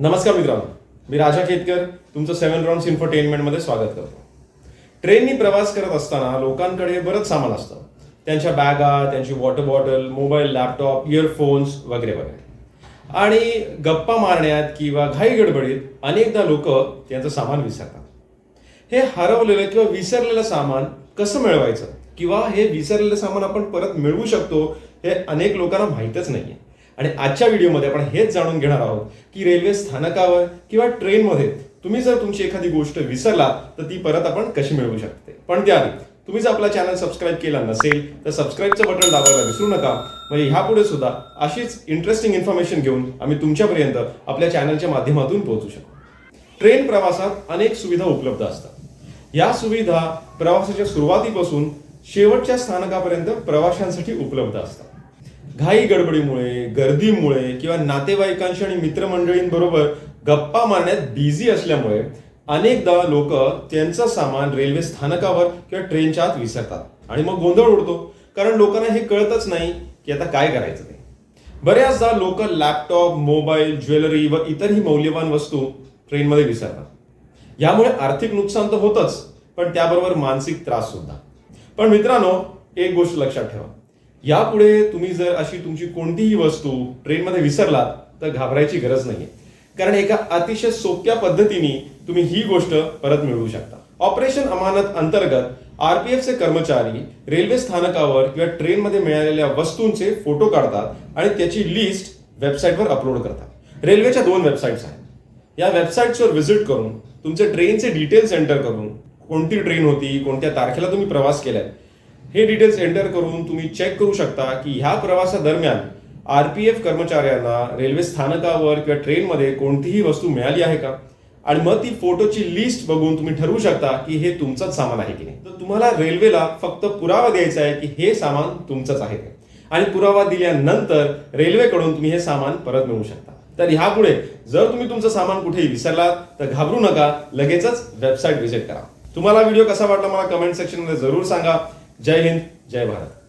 नमस्कार मित्रांनो मी राजा केतकर तुमचं सेव्हन राऊंड इन्फरटेनमेंटमध्ये स्वागत करतो. ट्रेननी प्रवास करत असताना लोकांकडे बरंच सामान असतं. त्यांच्या बॅगा त्यांची water bottle mobile laptop earphones वगैरे वगैरे. आणि गप्पा मारण्यात किंवा घाई गडबडीत अनेकदा लोक त्यांचं सामान विसरतात. हे हरवलेलं किंवा विसरलेलं सामान कसं मिळवायचं? किंवा हे विसरलेलं सामान आपण परत मिळवू शकतो हे अनेक लोकांना माहीतच नाहीये. आणि आजच्या व्हिडिओमध्ये आपण हेच जाणून घेणार आहोत की रेल्वे स्थानकावर किंवा ट्रेनमध्ये तुम्ही जर तुमची एखादी गोष्ट विसरला तर ती परत आपण कशी मिळवू शकते? पण त्याआधी तुम्ही जर आपला चॅनल सबस्क्राईब केला नसेल तर सबस्क्राईबचं बटन दाबायला विसरू नका. म्हणजे ह्यापुढे सुद्धा अशीच इंटरेस्टिंग इन्फॉर्मेशन घेऊन आम्ही तुमच्यापर्यंत आपल्या चॅनलच्या माध्यमातून पोहोचू शकतो ट्रेन प्रवासात अनेक सुविधा उपलब्ध असतात. या सुविधा प्रवासाच्या सुरुवातीपासून शेवटच्या स्थानकापर्यंत प्रवाशांसाठी उपलब्ध असतात. घाई गडबडीमुळे गर्दीमुळे किंवा नातेवाईकांशी आणि मित्रमंडळींबरोबर गप्पा मारण्यात बिझी असल्यामुळे अनेकदा लोक त्यांचं सामान रेल्वे स्थानकावर किंवा ट्रेनच्या आत विसरतात आणि मग गोंधळ उडतो. कारण लोकांना हे कळतच नाही की आता काय करायचं ते. बऱ्याचदा लोक लॅपटॉप मोबाईल ज्वेलरी व इतरही मौल्यवान वस्तू ट्रेनमध्ये विसरतात. यामुळे आर्थिक नुकसान तर होतच पण त्याबरोबर मानसिक त्रास सुद्धा. पण मित्रांनो एक गोष्ट लक्षात ठेवा. यापुढे तुम्ही जर अशी तुमची कोणतीही वस्तू ट्रेनमध्ये विसरलात तर घाबरायची गरज नाहीये. कारण एका अतिशय सोप्या पद्धतीने तुम्ही ही गोष्ट परत मिळवू शकता. ऑपरेशन अमानत अंतर्गत आरपीएफचे कर्मचारी रेल्वे स्थानकावर किंवा ट्रेनमध्ये मिळालेल्या वस्तूंचे फोटो काढतात आणि त्याची लिस्ट वेबसाईटवर अपलोड करतात. रेल्वेच्या दोन वेबसाईट्स आहेत. या वेबसाईट्सवर व्हिजिट करून तुमचे ट्रेनचे डिटेल्स एंटर करून कोणती ट्रेन होती कोणत्या तारखेला तुम्ही प्रवास केलाय हे डिटेल्स एंटर करून तुम्ही चेक करू शकता की ह्या प्रवासादरम्यान एफ कर्मचाऱ्यांना रेल्वे स्थानकावर किंवा ट्रेनमध्ये कोणतीही वस्तू मिळाली आहे का? आणि मग ती फोटोची लिस्ट बघून तुम्ही ठरवू शकता की हे तुमचंच सामान आहे की नाही. तर तुम्हाला रेल्वेला फक्त पुरावा द्यायचा आहे की हे सामान तुमचंच आहे. आणि पुरावा दिल्यानंतर रेल्वेकडून तुम्ही हे सामान परत मिळवू शकता. तर ह्यापुढे जर तुम्ही तुमचं सामान कुठेही विसरलात तर घाबरू नका लगेचच वेबसाईट व्हिजिट करा. तुम्हाला व्हिडिओ कसा वाटला मला कमेंट सेक्शनमध्ये जरूर सांगा. जय हिंद जय भारत.